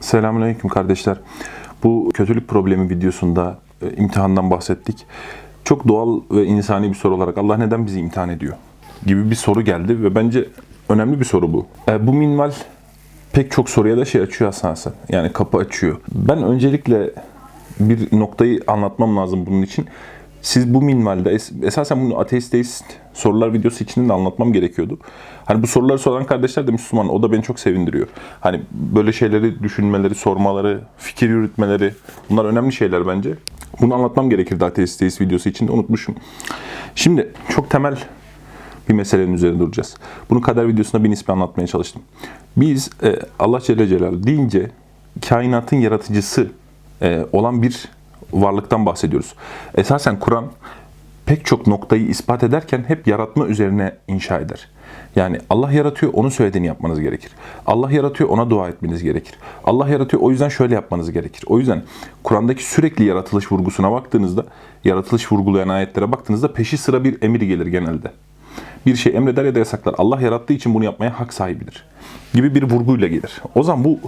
Selamünaleyküm kardeşler. Bu kötülük problemi videosunda e, imtihandan bahsettik. Çok doğal ve insani bir soru olarak Allah neden bizi imtihan ediyor gibi bir soru geldi ve bence önemli bir soru bu. E, bu minval pek çok soruya da şey açıyor aslında. Yani kapı açıyor. Ben öncelikle bir noktayı anlatmam lazım bunun için. Siz bu minvalde es- esasen bunu ateist deist sorular videosu içinde de anlatmam gerekiyordu. Hani bu soruları soran kardeşler de Müslüman. O da beni çok sevindiriyor. Hani böyle şeyleri düşünmeleri, sormaları, fikir yürütmeleri bunlar önemli şeyler bence. Bunu anlatmam gerekirdi ateist deist videosu içinde unutmuşum. Şimdi çok temel bir meselenin üzerinde duracağız. Bunu kader videosunda bir nispi anlatmaya çalıştım. Biz e, Allah Celle Celaluhu deyince kainatın yaratıcısı e, olan bir varlıktan bahsediyoruz. Esasen Kur'an pek çok noktayı ispat ederken hep yaratma üzerine inşa eder. Yani Allah yaratıyor, onun söylediğini yapmanız gerekir. Allah yaratıyor, ona dua etmeniz gerekir. Allah yaratıyor, o yüzden şöyle yapmanız gerekir. O yüzden Kur'an'daki sürekli yaratılış vurgusuna baktığınızda, yaratılış vurgulayan ayetlere baktığınızda peşi sıra bir emir gelir genelde bir şey emreder ya da yasaklar. Allah yarattığı için bunu yapmaya hak sahibidir. Gibi bir vurguyla gelir. O zaman bu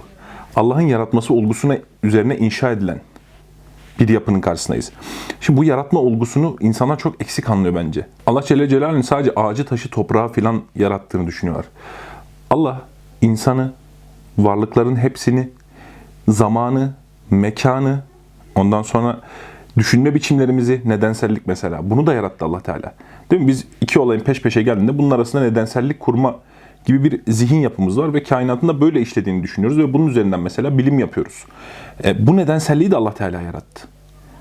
Allah'ın yaratması olgusuna üzerine inşa edilen bir yapının karşısındayız. Şimdi bu yaratma olgusunu insanlar çok eksik anlıyor bence. Allah Celle Celaluhu'nun sadece ağacı, taşı, toprağı filan yarattığını düşünüyorlar. Allah insanı, varlıkların hepsini, zamanı, mekanı, ondan sonra düşünme biçimlerimizi, nedensellik mesela. Bunu da yarattı Allah Teala. Değil mi? Biz iki olayın peş peşe geldiğinde bunun arasında nedensellik kurma gibi bir zihin yapımız var ve kainatın da böyle işlediğini düşünüyoruz ve bunun üzerinden mesela bilim yapıyoruz. E, bu nedenselliği de Allah Teala yarattı.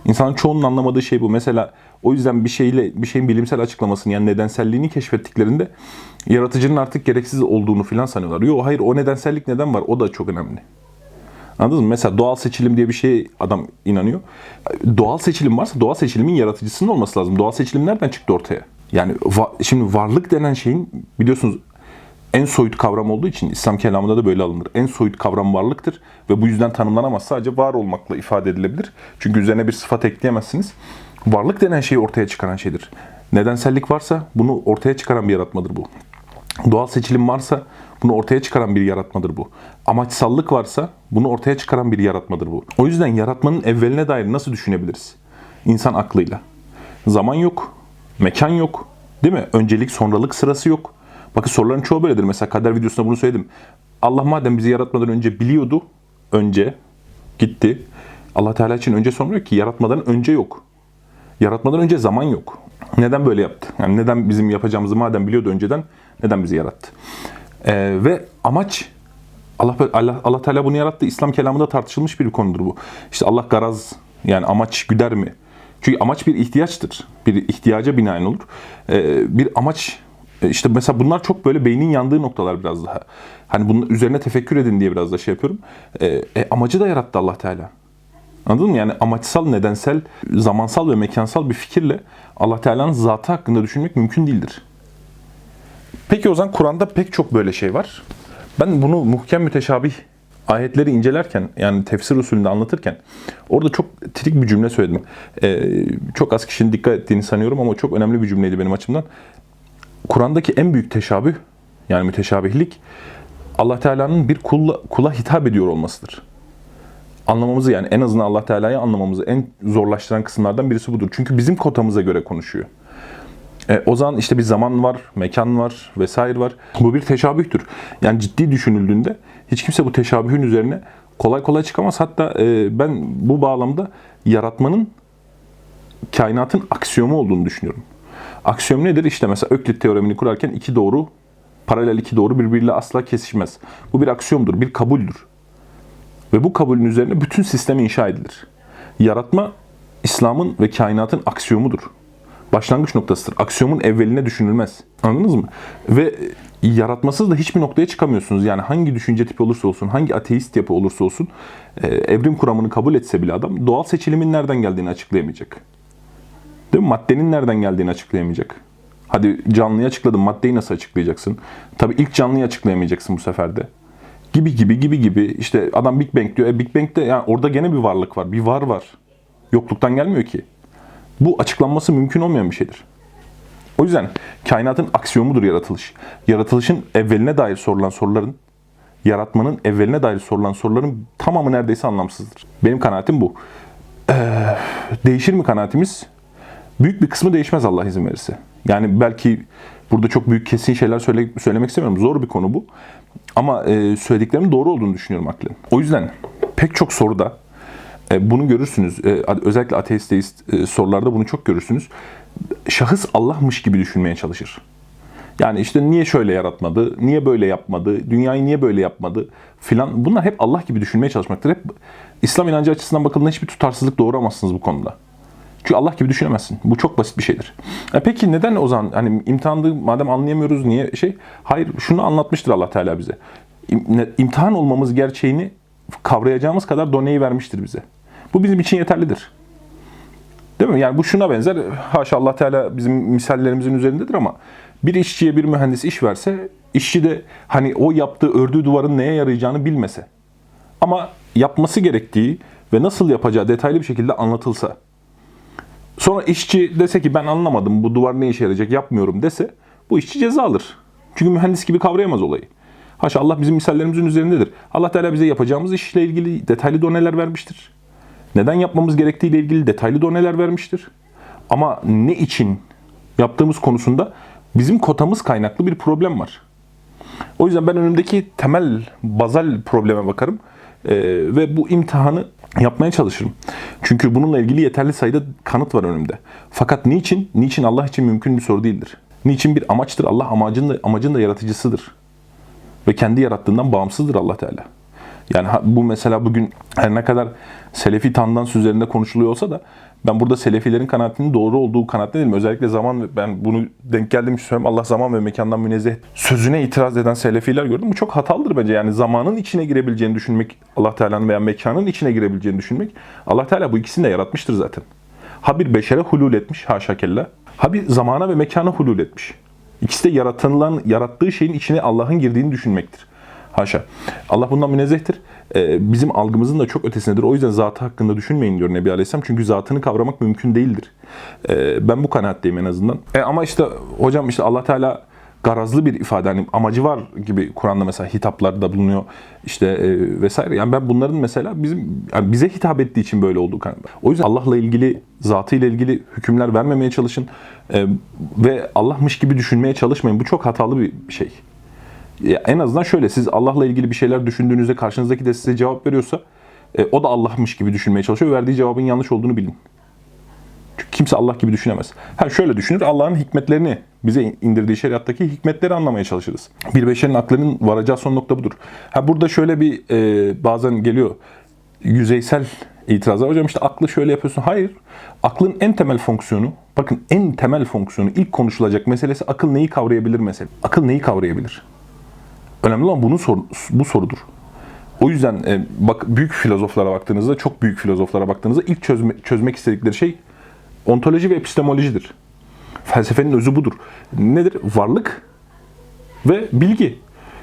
İnsanın çoğunun anlamadığı şey bu. Mesela o yüzden bir şeyle bir şeyin bilimsel açıklamasını yani nedenselliğini keşfettiklerinde yaratıcının artık gereksiz olduğunu filan sanıyorlar. Yok hayır o nedensellik neden var? O da çok önemli. Anladınız mı? Mesela doğal seçilim diye bir şey adam inanıyor. Doğal seçilim varsa doğal seçilimin yaratıcısının olması lazım. Doğal seçilim nereden çıktı ortaya? Yani va- şimdi varlık denen şeyin biliyorsunuz en soyut kavram olduğu için İslam kelamında da böyle alınır. En soyut kavram varlıktır ve bu yüzden tanımlanamaz. Sadece var olmakla ifade edilebilir. Çünkü üzerine bir sıfat ekleyemezsiniz. Varlık denen şeyi ortaya çıkaran şeydir. Nedensellik varsa bunu ortaya çıkaran bir yaratmadır bu. Doğal seçilim varsa bunu ortaya çıkaran bir yaratmadır bu. Amaçsallık varsa bunu ortaya çıkaran bir yaratmadır bu. O yüzden yaratmanın evveline dair nasıl düşünebiliriz? İnsan aklıyla. Zaman yok, mekan yok, değil mi? Öncelik sonralık sırası yok. Bakın soruların çoğu böyledir. Mesela kader videosunda bunu söyledim. Allah madem bizi yaratmadan önce biliyordu, önce gitti. Allah Teala için önce sonra yok ki yaratmadan önce yok. Yaratmadan önce zaman yok. Neden böyle yaptı? Yani neden bizim yapacağımızı madem biliyordu önceden neden bizi yarattı? Ee, ve amaç Allah, Allah Allah Teala bunu yarattı. İslam kelamında tartışılmış bir konudur bu. İşte Allah garaz yani amaç güder mi? Çünkü amaç bir ihtiyaçtır. Bir ihtiyaca binaen olur. Ee, bir amaç işte mesela bunlar çok böyle beynin yandığı noktalar biraz daha. Hani bunun üzerine tefekkür edin diye biraz da şey yapıyorum. Ee, e, amacı da yarattı Allah Teala. Anladın mı? Yani amaçsal, nedensel, zamansal ve mekansal bir fikirle Allah Teala'nın zatı hakkında düşünmek mümkün değildir. Peki o zaman Kur'an'da pek çok böyle şey var. Ben bunu muhkem müteşabih ayetleri incelerken yani tefsir usulünde anlatırken orada çok trik bir cümle söyledim. Ee, çok az kişinin dikkat ettiğini sanıyorum ama çok önemli bir cümleydi benim açımdan. Kur'an'daki en büyük teşabüh yani müteşabihlik Allah Teala'nın bir kula, kula hitap ediyor olmasıdır anlamamızı yani en azından Allah Teala'yı anlamamızı en zorlaştıran kısımlardan birisi budur. Çünkü bizim kotamıza göre konuşuyor. E, o zaman işte bir zaman var, mekan var vesaire var. Bu bir teşabühtür. Yani ciddi düşünüldüğünde hiç kimse bu teşabühün üzerine kolay kolay çıkamaz. Hatta e, ben bu bağlamda yaratmanın kainatın aksiyomu olduğunu düşünüyorum. Aksiyom nedir? İşte mesela Öklit teoremini kurarken iki doğru, paralel iki doğru birbiriyle asla kesişmez. Bu bir aksiyomdur, bir kabuldür. Ve bu kabulün üzerine bütün sistem inşa edilir. Yaratma İslam'ın ve kainatın aksiyomudur. Başlangıç noktasıdır. Aksiyomun evveline düşünülmez. Anladınız mı? Ve yaratmasız da hiçbir noktaya çıkamıyorsunuz. Yani hangi düşünce tipi olursa olsun, hangi ateist yapı olursa olsun, e, evrim kuramını kabul etse bile adam doğal seçilimin nereden geldiğini açıklayamayacak. Değil mi? Maddenin nereden geldiğini açıklayamayacak. Hadi canlıyı açıkladın, maddeyi nasıl açıklayacaksın? Tabii ilk canlıyı açıklayamayacaksın bu sefer de gibi gibi gibi gibi işte adam Big Bang diyor. E Big Bang'de yani orada gene bir varlık var. Bir var var. Yokluktan gelmiyor ki. Bu açıklanması mümkün olmayan bir şeydir. O yüzden kainatın aksiyomudur yaratılış. Yaratılışın evveline dair sorulan soruların yaratmanın evveline dair sorulan soruların tamamı neredeyse anlamsızdır. Benim kanaatim bu. Ee, değişir mi kanaatimiz? Büyük bir kısmı değişmez Allah izin verirse. Yani belki burada çok büyük kesin şeyler söyle, söylemek istemiyorum. Zor bir konu bu. Ama e, söylediklerimin doğru olduğunu düşünüyorum aklen. O yüzden pek çok soruda e, bunu görürsünüz. E, özellikle ateist, deist e, sorularda bunu çok görürsünüz. Şahıs Allah'mış gibi düşünmeye çalışır. Yani işte niye şöyle yaratmadı, niye böyle yapmadı, dünyayı niye böyle yapmadı filan. Bunlar hep Allah gibi düşünmeye çalışmaktır. Hep İslam inancı açısından bakıldığında hiçbir tutarsızlık doğuramazsınız bu konuda. Çünkü Allah gibi düşünemezsin. Bu çok basit bir şeydir. E peki neden o zaman hani imtihanda madem anlayamıyoruz niye şey? Hayır şunu anlatmıştır Allah Teala bize. İmtihan olmamız gerçeğini kavrayacağımız kadar doneyi vermiştir bize. Bu bizim için yeterlidir. Değil mi? Yani bu şuna benzer. Haşa Allah Teala bizim misallerimizin üzerindedir ama bir işçiye bir mühendis iş verse, işçi de hani o yaptığı ördüğü duvarın neye yarayacağını bilmese. Ama yapması gerektiği ve nasıl yapacağı detaylı bir şekilde anlatılsa. Sonra işçi dese ki ben anlamadım bu duvar ne işe yarayacak yapmıyorum dese bu işçi ceza alır. Çünkü mühendis gibi kavrayamaz olayı. Haşa Allah bizim misallerimizin üzerindedir. Allah Teala bize yapacağımız işle ilgili detaylı doneler vermiştir. Neden yapmamız gerektiğiyle ilgili detaylı doneler vermiştir. Ama ne için yaptığımız konusunda bizim kotamız kaynaklı bir problem var. O yüzden ben önümdeki temel, bazal probleme bakarım Ee, ve bu imtihanı yapmaya çalışırım. Çünkü bununla ilgili yeterli sayıda kanıt var önümde. Fakat niçin? Niçin Allah için mümkün bir soru değildir. Niçin bir amaçtır? Allah amacın da, amacın da yaratıcısıdır. Ve kendi yarattığından bağımsızdır Allah Teala. Yani bu mesela bugün her ne kadar Selefi tandans üzerinde konuşuluyor olsa da ben burada Selefilerin kanaatinin doğru olduğu kanaatinde değilim. Özellikle zaman ben bunu denk geldiğim için söylüyorum. Allah zaman ve mekandan münezzeh sözüne itiraz eden Selefiler gördüm. Bu çok hatalıdır bence. Yani zamanın içine girebileceğini düşünmek, Allah Teala'nın veya mekanın içine girebileceğini düşünmek. Allah Teala bu ikisini de yaratmıştır zaten. Ha bir beşere hulul etmiş haşa kella. Ha bir zamana ve mekana hulul etmiş. İkisi de yaratılan, yarattığı şeyin içine Allah'ın girdiğini düşünmektir. Haşa. Allah bundan münezzehtir. Ee, bizim algımızın da çok ötesindedir. O yüzden zatı hakkında düşünmeyin diyor Nebi Aleyhisselam. Çünkü zatını kavramak mümkün değildir. Ee, ben bu kanaatteyim en azından. E, ama işte hocam işte Allah Teala garazlı bir ifade hani amacı var gibi Kur'an'da mesela hitaplarda bulunuyor işte e, vesaire. Yani ben bunların mesela bizim yani bize hitap ettiği için böyle olduğu kanaatim. O yüzden Allah'la ilgili zatıyla ilgili hükümler vermemeye çalışın E, ve Allah'mış gibi düşünmeye çalışmayın. Bu çok hatalı bir şey. Ya en azından şöyle siz Allah'la ilgili bir şeyler düşündüğünüzde karşınızdaki de size cevap veriyorsa e, o da Allah'mış gibi düşünmeye çalışıyor. Verdiği cevabın yanlış olduğunu bilin. Çünkü kimse Allah gibi düşünemez. Ha şöyle düşünür Allah'ın hikmetlerini bize indirdiği şeriattaki hikmetleri anlamaya çalışırız. Bir beşerin aklının varacağı son nokta budur. Ha burada şöyle bir e, bazen geliyor yüzeysel itirazlar. Hocam işte aklı şöyle yapıyorsun. Hayır. Aklın en temel fonksiyonu, bakın en temel fonksiyonu ilk konuşulacak meselesi akıl neyi kavrayabilir mesele. Akıl neyi kavrayabilir? Önemli olan bunun sor, bu sorudur. O yüzden e, bak büyük filozoflara baktığınızda, çok büyük filozoflara baktığınızda ilk çözme, çözmek istedikleri şey ontoloji ve epistemolojidir. Felsefenin özü budur. Nedir? Varlık ve bilgi.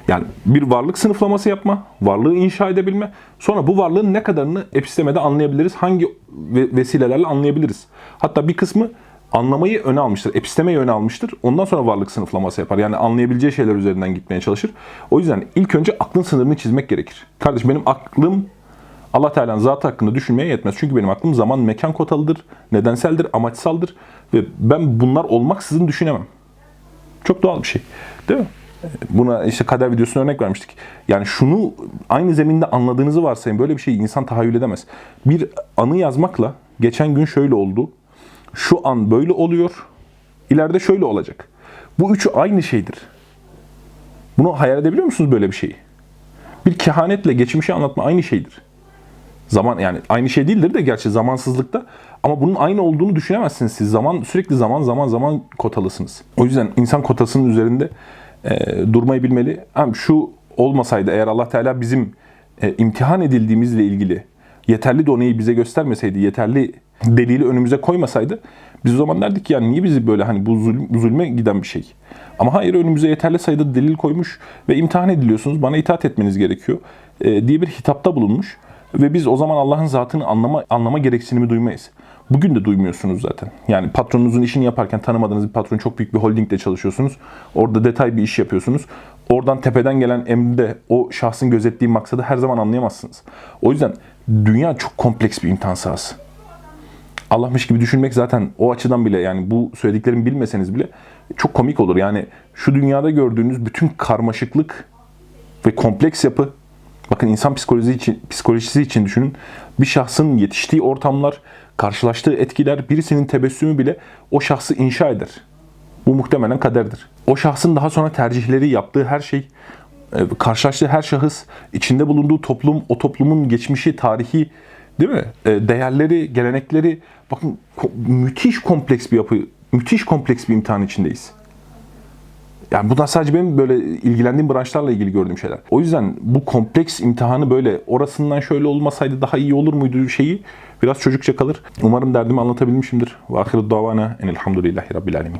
Yani bir varlık sınıflaması yapma, varlığı inşa edebilme, sonra bu varlığın ne kadarını epistemede anlayabiliriz, hangi ve- vesilelerle anlayabiliriz. Hatta bir kısmı anlamayı öne almıştır, epistemeyi öne almıştır. Ondan sonra varlık sınıflaması yapar. Yani anlayabileceği şeyler üzerinden gitmeye çalışır. O yüzden ilk önce aklın sınırını çizmek gerekir. Kardeş benim aklım Allah Teala'nın zatı hakkında düşünmeye yetmez. Çünkü benim aklım zaman mekan kotalıdır, nedenseldir, amaçsaldır ve ben bunlar olmaksızın düşünemem. Çok doğal bir şey. Değil mi? Buna işte kader videosuna örnek vermiştik. Yani şunu aynı zeminde anladığınızı varsayın. Böyle bir şeyi insan tahayyül edemez. Bir anı yazmakla geçen gün şöyle oldu. Şu an böyle oluyor. İleride şöyle olacak. Bu üçü aynı şeydir. Bunu hayal edebiliyor musunuz böyle bir şeyi? Bir kehanetle geçmişi anlatma aynı şeydir. Zaman yani aynı şey değildir de gerçi zamansızlıkta ama bunun aynı olduğunu düşünemezsiniz siz. Zaman sürekli zaman zaman zaman kotalısınız. O yüzden insan kotasının üzerinde e, durmayı bilmeli. Hem şu olmasaydı eğer Allah Teala bizim e, imtihan edildiğimizle ilgili yeterli doneyi bize göstermeseydi, yeterli delili önümüze koymasaydı biz o zaman derdik ki yani niye bizi böyle hani bu zulm, zulme giden bir şey. Ama hayır önümüze yeterli sayıda delil koymuş ve imtihan ediliyorsunuz. Bana itaat etmeniz gerekiyor e, diye bir hitapta bulunmuş. Ve biz o zaman Allah'ın zatını anlama anlama gereksinimi duymayız. Bugün de duymuyorsunuz zaten. Yani patronunuzun işini yaparken tanımadığınız bir patron çok büyük bir holdingde çalışıyorsunuz. Orada detay bir iş yapıyorsunuz. Oradan tepeden gelen emrde o şahsın gözettiği maksadı her zaman anlayamazsınız. O yüzden dünya çok kompleks bir imtihan sahası. Allah'mış gibi düşünmek zaten o açıdan bile yani bu söylediklerimi bilmeseniz bile çok komik olur. Yani şu dünyada gördüğünüz bütün karmaşıklık ve kompleks yapı bakın insan psikolojisi için, psikolojisi için düşünün. Bir şahsın yetiştiği ortamlar, karşılaştığı etkiler, birisinin tebessümü bile o şahsı inşa eder. Bu muhtemelen kaderdir. O şahsın daha sonra tercihleri, yaptığı her şey, e, karşılaştığı her şahıs, içinde bulunduğu toplum, o toplumun geçmişi, tarihi, değil mi? E, Değerleri, gelenekleri, bakın müthiş kompleks bir yapı, müthiş kompleks bir imtihan içindeyiz. Yani bunlar sadece benim böyle ilgilendiğim branşlarla ilgili gördüğüm şeyler. O yüzden bu kompleks imtihanı böyle orasından şöyle olmasaydı daha iyi olur muydu şeyi biraz çocukça kalır. Umarım derdimi anlatabilmişimdir. Ve ahiru davana enelhamdülillahi rabbil alemin.